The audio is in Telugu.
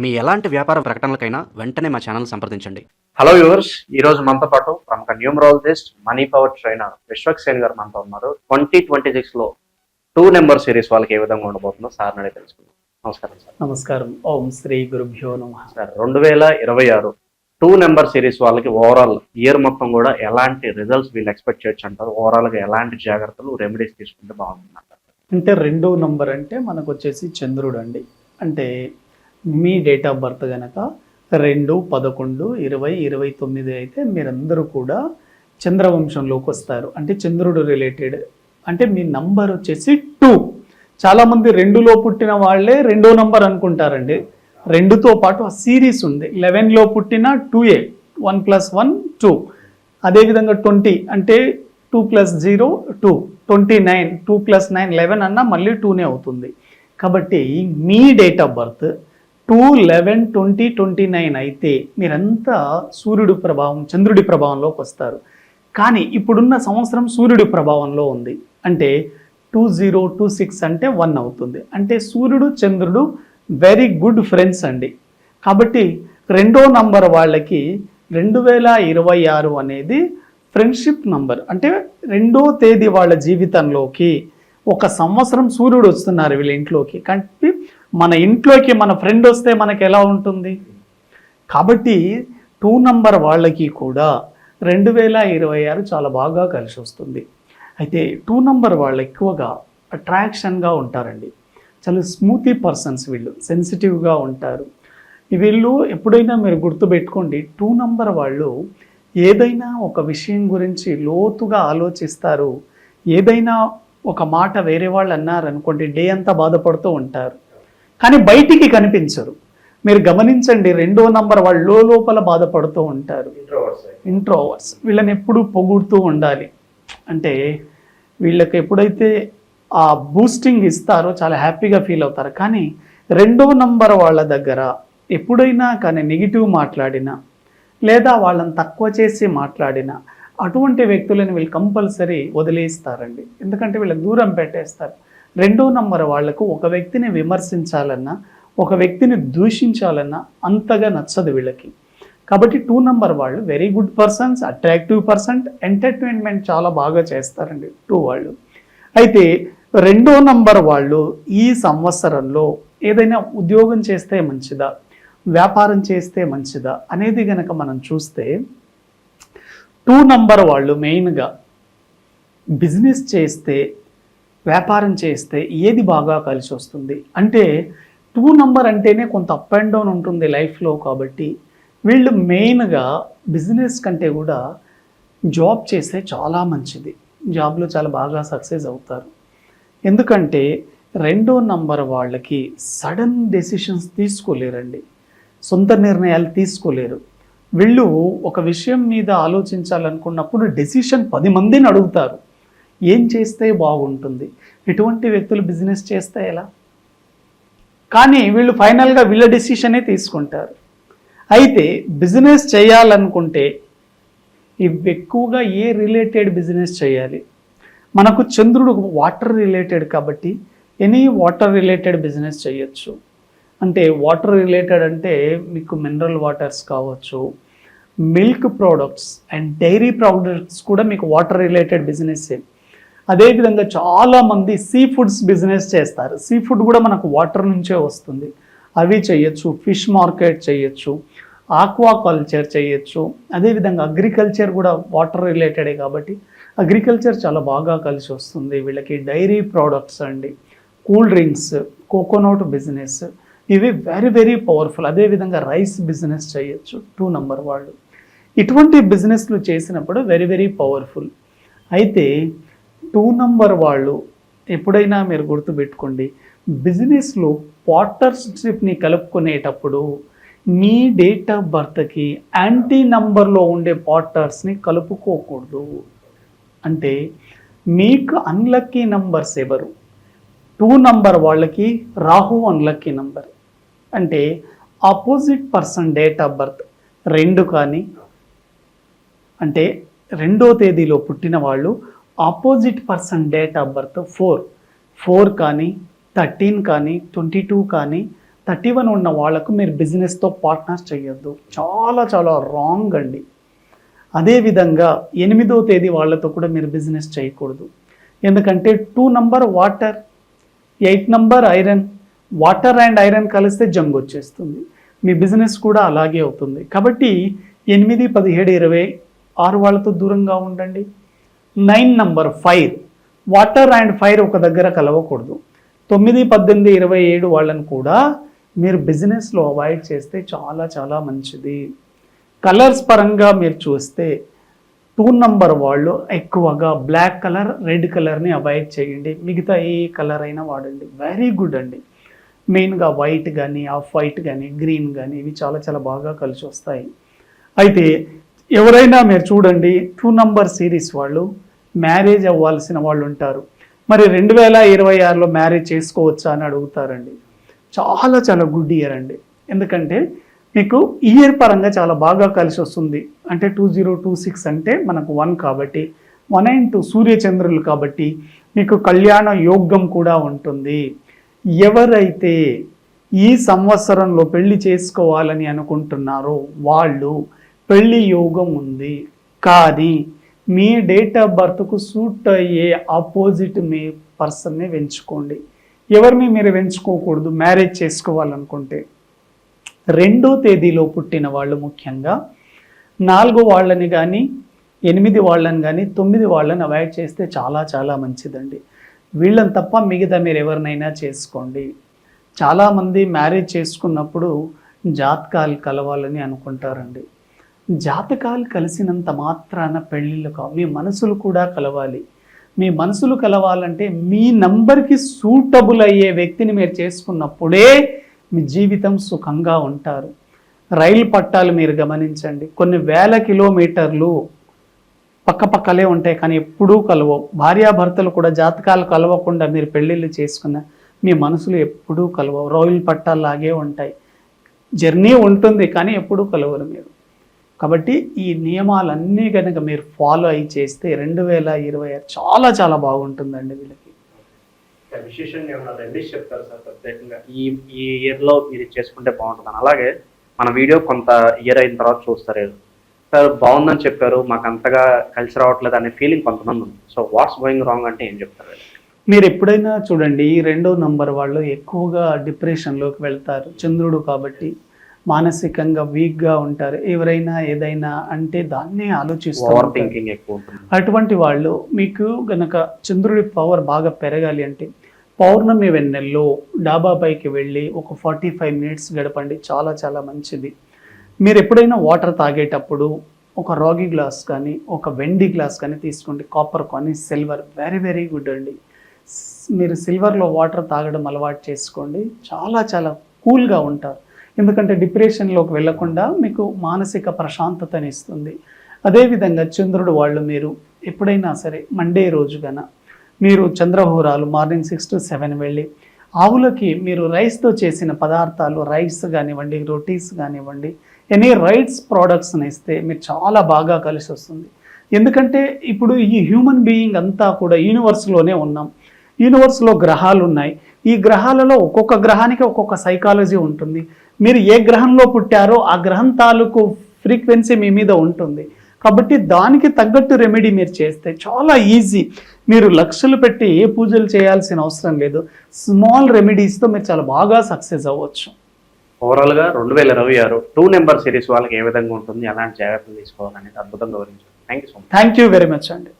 మీ ఎలాంటి వ్యాపార ప్రకటనలకైనా వెంటనే మా ఛానల్ సంప్రదించండి. హలో యూవర్స్ ఈ రోజు మనతో పాటు ప్రముఖ numerologist money power trainer Vishwak Sen గారు మనతో ఉన్నారు. ట్వంటీ ట్వంటీ సిక్స్లో టూ నెంబర్ సిరీస్ వాళ్ళకి ఏ విధంగా ఉండబోతుందో సార్ అడిగి తెలుసుకుందాం. నమస్కారం సార్. నమస్కారం. ఓం శ్రీ గురుభ్యో నమ. సార్ రెండు వేల ఇరవై ఆరు టూ నెంబర్ సిరీస్ వాళ్ళకి ఓవరాల్ ఇయర్ మొత్తం కూడా ఎలాంటి రిజల్ట్స్ వీళ్ళు ఎక్స్పెక్ట్ చేయొచ్చు అంటారు? ఓవరాల్గా ఎలాంటి జాగ్రత్తలు రెమెడీస్ తీసుకుంటే బాగుంటుంది అంటారు అంటే రెండో నంబర్ అంటే మనకు వచ్చేసి చంద్రుడు అండి. అంటే మీ డేట్ ఆఫ్ బర్త్ కనుక రెండు పదకొండు ఇరవై ఇరవై తొమ్మిది అయితే మీరందరూ కూడా చంద్రవంశంలోకి వస్తారు. అంటే చంద్రుడు రిలేటెడ్ అంటే మీ నంబర్ వచ్చేసి టూ చాలామంది రెండులో పుట్టిన వాళ్ళే రెండో నంబర్ అనుకుంటారండి. రెండుతో పాటు ఆ సిరీస్ ఉంది. లెవెన్లో పుట్టిన టూ ఏ వన్ ప్లస్ వన్ టూ అదేవిధంగా ట్వంటీ అంటే two plus zero two twenty nine two plus nine eleven అన్నా మళ్ళీ టూనే అవుతుంది. కాబట్టి మీ date of birth two eleven twenty twenty nine అయితే మీరంతా సూర్యుడి ప్రభావం చంద్రుడి ప్రభావంలోకి వస్తారు. కానీ ఇప్పుడున్న సంవత్సరం సూర్యుడి ప్రభావంలో ఉంది. అంటే టూ జీరో టూ సిక్స్ అంటే వన్ అవుతుంది. అంటే సూర్యుడు చంద్రుడు వెరీ గుడ్ ఫ్రెండ్స్ అండి. కాబట్టి రెండో నంబర్ వాళ్ళకి రెండు వేల ఇరవై ఆరు అనేది ఫ్రెండ్షిప్ నంబర్ అంటే రెండో తేదీ వాళ్ళ జీవితంలోకి ఒక సంవత్సరం సూర్యుడు వస్తున్నారు వీళ్ళ ఇంట్లోకి. కాబట్టి మన ఇంట్లోకి మన ఫ్రెండ్ వస్తే మనకి ఎలా ఉంటుంది? కాబట్టి టూ నంబర్ వాళ్ళకి కూడా రెండు వేల ఇరవై ఆరు చాలా బాగా కలిసి వస్తుంది. అయితే టూ నంబర్ వాళ్ళు ఎక్కువగా అట్రాక్షన్గా ఉంటారండి. చాలా స్మూతీ పర్సన్స్ వీళ్ళు సెన్సిటివ్గా ఉంటారు. వీళ్ళు ఎప్పుడైనా మీరు గుర్తుపెట్టుకోండి టూ నంబర్ వాళ్ళు ఏదైనా ఒక విషయం గురించి లోతుగా ఆలోచిస్తారు. ఏదైనా ఒక మాట వేరే వాళ్ళు అన్నారనుకోండి డే అంతా బాధపడుతూ ఉంటారు. కానీ బయటికి కనిపించరు. మీరు గమనించండి రెండో నంబర్ వాళ్ళు లోపల బాధపడుతూ ఉంటారు. ఇంట్రోవర్స్ వీళ్ళని ఎప్పుడూ పొగుడుతూ ఉండాలి. అంటే వీళ్ళకి ఎప్పుడైతే ఆ బూస్టింగ్ ఇస్తారో చాలా హ్యాపీగా ఫీల్ అవుతారు. కానీ రెండో నంబర్ వాళ్ళ దగ్గర ఎప్పుడైనా కానీ నెగిటివ్ మాట్లాడినా లేదా వాళ్ళని తక్కువ చేసి మాట్లాడినా అటువంటి వ్యక్తులను వీళ్ళు కంపల్సరీ వదిలేస్తారండి. ఎందుకంటే వీళ్ళకి దూరం పెట్టేస్తారు. రెండో నంబర్ వాళ్ళకు ఒక వ్యక్తిని విమర్శించాలన్నా ఒక వ్యక్తిని దూషించాలన్నా అంతగా నచ్చదు వీళ్ళకి. కాబట్టి టూ నంబర్ వాళ్ళు very good persons attractive person entertainment చాలా బాగా చేస్తారండి టూ వాళ్ళు. అయితే రెండో నంబర్ వాళ్ళు ఈ సంవత్సరంలో ఏదైనా ఉద్యోగం చేస్తే మంచిదా వ్యాపారం చేస్తే మంచిదా అనేది గనక మనం చూస్తే టూ నంబర్ వాళ్ళు మెయిన్గా బిజినెస్ చేస్తే వ్యాపారం చేస్తే ఏది బాగా కలిసి వస్తుంది? అంటే టూ నంబర్ అంటేనే కొంత అప్ అండ్ డౌన్ ఉంటుంది లైఫ్లో కాబట్టి వీళ్ళు మెయిన్గా బిజినెస్ కంటే కూడా జాబ్ చేస్తే చాలా మంచిది. జాబ్లో చాలా బాగా సక్సెస్ అవుతారు. ఎందుకంటే రెండో నంబర్ వాళ్ళకి సడన్ డెసిషన్స్ తీసుకోలేరండి. సొంత నిర్ణయాలు తీసుకోలేరు. వీళ్ళు ఒక విషయం మీద ఆలోచించాలనుకున్నప్పుడు డెసిషన్ పది మందిని అడుగుతారు. ఏం చేస్తే బాగుంటుంది? ఎటువంటి వ్యక్తులు బిజినెస్ చేస్తే ఎలా? కానీ వీళ్ళు ఫైనల్గా వీళ్ళ డెసిషనే తీసుకుంటారు. అయితే బిజినెస్ చేయాలనుకుంటే ఇవి ఎక్కువగా ఏ రిలేటెడ్ బిజినెస్ చేయాలి? మనకు చంద్రుడు వాటర్ రిలేటెడ్ కాబట్టి ఎనీ వాటర్ రిలేటెడ్ బిజినెస్ చేయొచ్చు. అంటే వాటర్ రిలేటెడ్ అంటే మీకు మినరల్ వాటర్స్ కావచ్చు milk products and dairy products కూడా మీకు వాటర్ రిలేటెడ్ బిజినెస్సే అదేవిధంగా చాలామంది సీ ఫుడ్స్ బిజినెస్ చేస్తారు. సీ ఫుడ్ కూడా మనకు వాటర్ నుంచే వస్తుంది. అవి చేయొచ్చు ఫిష్ మార్కెట్ చేయొచ్చు ఆక్వా కల్చర్ చేయొచ్చు అదేవిధంగా అగ్రికల్చర్ కూడా వాటర్ రిలేటెడే కాబట్టి అగ్రికల్చర్ చాలా బాగా కలిసి వస్తుంది. వీళ్ళకి డైరీ ప్రోడక్ట్స్ అండి. కూల్ డ్రింక్స్ కోకోనట్ బిజినెస్ ఇవి వెరీ వెరీ పవర్ఫుల్ అదేవిధంగా రైస్ బిజినెస్ చేయొచ్చు టూ నంబర్ వాళ్ళు. ఇటువంటి బిజినెస్లు చేసినప్పుడు వెరీ వెరీ పవర్ఫుల్ అయితే టూ నంబర్ వాళ్ళు ఎప్పుడైనా మీరు గుర్తుపెట్టుకోండి బిజినెస్లో పార్ట్నర్షిప్ని కలుపుకునేటప్పుడు మీ డేట్ ఆఫ్ బర్త్కి యాంటీ నంబర్లో ఉండే పార్ట్నర్స్ని కలుపుకోకూడదు. అంటే మీకు అన్లక్కీ నంబర్స్ ఎవరు? టూ నంబర్ వాళ్ళకి రాహు అన్లక్కీ నంబర్ అంటే opposite person date of birth రెండు కానీ అంటే రెండో తేదీలో పుట్టిన వాళ్ళు opposite person date of birth four four కానీ థర్టీన్ కానీ ట్వంటీ టూ కానీ థర్టీ వన్ ఉన్న వాళ్ళకు మీరు బిజినెస్తో పార్ట్నర్స్ చేయొద్దు. చాలా చాలా రాంగ్ అండి. అదేవిధంగా ఎనిమిదో తేదీ వాళ్ళతో కూడా మీరు బిజినెస్ చేయకూడదు. ఎందుకంటే two number water eight number iron water and iron కలిస్తే జంగ్ వచ్చేస్తుంది. మీ బిజినెస్ కూడా అలాగే అవుతుంది. కాబట్టి ఎనిమిది పదిహేడు ఇరవై ఆరు వాళ్ళతో దూరంగా ఉండండి. Nine number fire. Water and fire ఒక దగ్గర కలవకూడదు. తొమ్మిది పద్దెనిమిది ఇరవై ఏడు వాళ్ళని కూడా మీరు బిజినెస్లో అవాయిడ్ చేస్తే చాలా చాలా మంచిది. కలర్స్ పరంగా మీరు చూస్తే టూ నంబర్ వాళ్ళు ఎక్కువగా బ్లాక్ కలర్ రెడ్ కలర్ని అవాయిడ్ చేయండి. మిగతా ఏ కలర్ అయినా వాడండి. వెరీ గుడ్ అండి. మెయిన్గా వైట్ కానీ ఆఫ్ వైట్ కానీ గ్రీన్ కానీ ఇవి చాలా చాలా బాగా కలిసి వస్తాయి. అయితే ఎవరైనా మీరు చూడండి టూ నంబర్ సిరీస్ వాళ్ళు మ్యారేజ్ అవ్వాల్సిన వాళ్ళు ఉంటారు. మరి రెండు వేల ఇరవై ఆరులో మ్యారేజ్ చేసుకోవచ్చా అని అడుగుతారండి. చాలా చాలా గుడ్ ఇయర్ అండి. ఎందుకంటే మీకు ఇయర్ పరంగా చాలా బాగా కలిసి వస్తుంది. అంటే టూ జీరో టూ సిక్స్ అంటే మనకు వన్ కాబట్టి వన్ అండ్ టూ సూర్యచంద్రులు కాబట్టి మీకు కళ్యాణ యోగం కూడా ఉంటుంది. ఎవరైతే ఈ సంవత్సరంలో పెళ్ళి చేసుకోవాలని అనుకుంటున్నారో వాళ్ళు పెళ్ళి యోగం ఉంది. కానీ మీ డేట్ ఆఫ్ బర్త్కు సూట్ అయ్యే ఆపోజిట్ మీ పర్సన్ని పెంచుకోండి ఎవరిని మీరు వెంచుకోకూడదు మ్యారేజ్ చేసుకోవాలనుకుంటే. రెండో తేదీలో పుట్టిన వాళ్ళు ముఖ్యంగా నాలుగు వాళ్ళని కానీ ఎనిమిది వాళ్ళని కానీ తొమ్మిది వాళ్ళని అవాయిడ్ చేస్తే చాలా చాలా మంచిదండి. వీళ్ళని తప్ప మిగతా మీరు ఎవరినైనా చేసుకోండి. చాలామంది మ్యారేజ్ చేసుకున్నప్పుడు జాతకాలు కలవాలని అనుకుంటారండి. జాతకాలు కలిసినంత మాత్రాన పెళ్ళిళ్ళు కావు. మీ మనసులు కూడా కలవాలి. మీ మనసులు కలవాలంటే మీ నంబర్కి సూటబుల్ అయ్యే వ్యక్తిని మీరు చేసుకున్నప్పుడే మీ జీవితం సుఖంగా ఉంటారు. రైలు పట్టాలు మీరు గమనించండి. కొన్ని వేల కిలోమీటర్లు పక్క పక్కలే ఉంటాయి కానీ ఎప్పుడూ కలవవు. భార్యాభర్తలు కూడా జాతకాలు కలవకుండా మీరు పెళ్ళిళ్ళు చేసుకున్న మీ మనసులు ఎప్పుడూ కలవవు. రోయిల్ పట్టాలాగే ఉంటాయి. జర్నీ ఉంటుంది కానీ ఎప్పుడూ కలవరు మీరు. కాబట్టి ఈ నియమాలన్నీ కనుక మీరు ఫాలో అయి చేస్తే రెండు వేల ఇరవై ఆరు చాలా చాలా బాగుంటుందండి వీళ్ళకి. విశేషంగా ఏమన్నా చెప్తారు సార్ ప్రత్యేకంగా? ఈ ఈ మీరు చేసుకుంటే బాగుంటుంది అలాగే మన వీడియో కొంత ఇయర్ అయిన తర్వాత చూస్తారు. సార్ బాగుందని చెప్పారు మాకు అంతగా కలిసి రావట్లేదు అనే ఫీలింగ్ కొంతమంది ఉంది. సో వాట్స్ గోయింగ్ రాంగ్ అంటే ఏం చెప్తారు మీరు ఎప్పుడైనా చూడండి ఈ రెండో నంబర్ వాళ్ళు ఎక్కువగా డిప్రెషన్లోకి వెళ్తారు. చంద్రుడు కాబట్టి మానసికంగా వీక్గా ఉంటారు. ఎవరైనా ఏదైనా అంటే దాన్నే ఆలోచిస్తూ ఓవర్ ఉంటారు. థింకింగ్ ఎక్కువ ఉంటుంది. అటువంటి వాళ్ళు మీకు గనక చంద్రుడి పవర్ బాగా పెరగాలి అంటే పౌర్ణమి వెన్నెల్లో డాబా పైకి వెళ్ళి ఒక ఫార్టీ ఫైవ్ మినిట్స్ గడపండి. చాలా చాలా మంచిది. మీరు ఎప్పుడైనా వాటర్ తాగేటప్పుడు ఒక రాగి గ్లాస్ కానీ ఒక వెండి గ్లాస్ కానీ తీసుకోండి. కాపర్ కానీ సిల్వర్. వెరీ వెరీ గుడ్ అండి. మీరు సిల్వర్లో వాటర్ తాగడం అలవాటు చేసుకోండి. చాలా చాలా కూల్గా ఉంటారు. ఎందుకంటే డిప్రెషన్లోకి వెళ్ళకుండా మీకు మానసిక ప్రశాంతతని ఇస్తుంది. అదేవిధంగా చంద్రుడు వాళ్ళు మీరు ఎప్పుడైనా సరే మండే రోజు గన మీరు చంద్రహోరాలు మార్నింగ్ సిక్స్ టు సెవెన్ వెళ్ళి ఆవులకి మీరు రైస్తో చేసిన పదార్థాలు రైస్ కానివ్వండి రోటీస్ కానివ్వండి ఎనీ రైట్స్ ప్రోడక్ట్స్ని ఇస్తే మీరు చాలా బాగా కలిసి వస్తుంది. ఎందుకంటే ఇప్పుడు ఈ హ్యూమన్ బీయింగ్ అంతా కూడా యూనివర్స్లోనే ఉన్నాం. యూనివర్స్లో గ్రహాలు ఉన్నాయి ఈ గ్రహాలలో ఒక్కొక్క గ్రహానికి ఒక్కొక్క సైకాలజీ ఉంటుంది. మీరు ఏ గ్రహంలో పుట్టారో ఆ గ్రహం తాలూకు ఫ్రీక్వెన్సీ మీ మీద ఉంటుంది. కాబట్టి దానికి తగ్గట్టు రెమెడీ మీరు చేస్తే చాలా ఈజీ. మీరు లక్షలు పెట్టి ఏ పూజలు చేయాల్సిన అవసరం లేదు. స్మాల్ రెమెడీస్తో మీరు చాలా బాగా సక్సెస్ అవ్వచ్చు. ఓవరాల్గా రెండు వేల ఇరవై ఆరు టూ నెంబర్ సిరీస్ వాళ్ళకి ఏ విధంగా ఉంటుంది ఎలాంటి జాగ్రత్తలు తీసుకోవాలనేది అద్భుతంగా వివరించారు. Thank you so much thank you very much అండి